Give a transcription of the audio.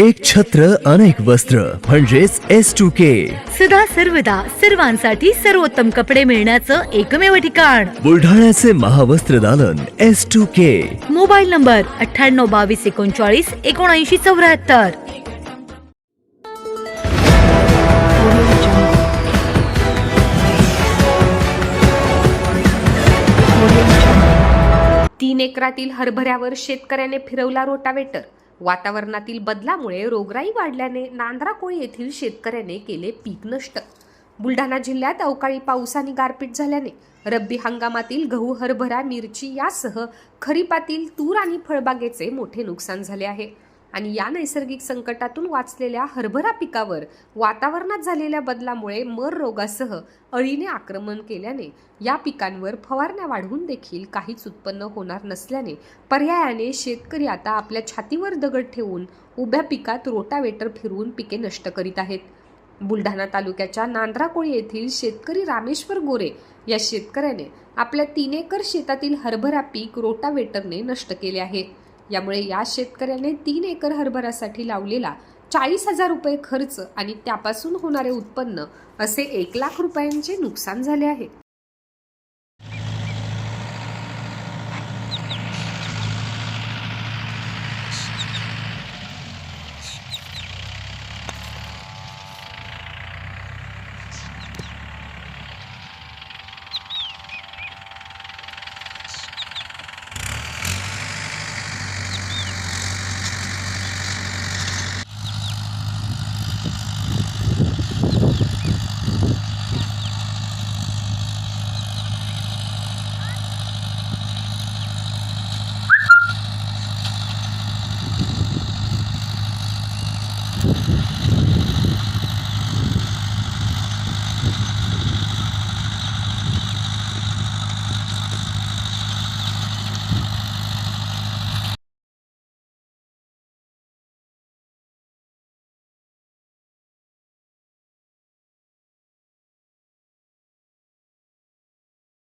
एक छत्र अनेक वस्त्र म्हणजेच एस टू के. सदा सर्वदा सर्वांसाठी सर्वोत्तम कपडे मिळण्याचं एकमेव ठिकाण. बुलढाण्याचे महावस्त्र दालन S two K. Mobile number अठ्ठ्याण्णव बावीस एकोणचाळीस एकोणऐंशी चौऱ्याहत्तर. तीन एकरातील हरभऱ्यावर शेतकऱ्याने फिरवला रोटावेटर. वातावरणातील बदलामुळे रोगराई वाढल्याने नांद्राकोळी येथील शेतकऱ्याने केले पीक नष्ट. बुलढाणा जिल्ह्यात अवकाळी पाऊस आणि गारपीट झाल्याने रब्बी हंगामातील गहू हरभरा मिरची यासह खरीपातील तूर आणि फळबागेचे मोठे नुकसान झाले आहे. आणि या नैसर्गिक संकटातून वाचलेल्या हरभरा पिकावर वातावरणात झालेल्या बदलामुळे मर रोगासह अळीने आक्रमण केल्याने या पिकांवर फवारण्या वाढवून देखील काहीच उत्पन्न होणार नसल्याने पर्यायाने शेतकरी आता आपल्या छातीवर दगड ठेवून उभ्या पिकात रोटावेटर फिरवून पिके नष्ट करीत आहेत. बुलढाणा तालुक्याच्या नांद्राकोळी येथील शेतकरी रामेश्वर गोरे या शेतकऱ्याने आपल्या तीन एकर शेतातील हरभरा पीक रोटावेटरने नष्ट केले आहे. यामुळे या शेतकऱ्याने तीन एकर हरभऱ्यासाठी लावलेला चाळीस हजार रुपये खर्च आणि त्यापासून होणारे उत्पन्न असे एक लाख रुपयांचे नुकसान झाले आहे.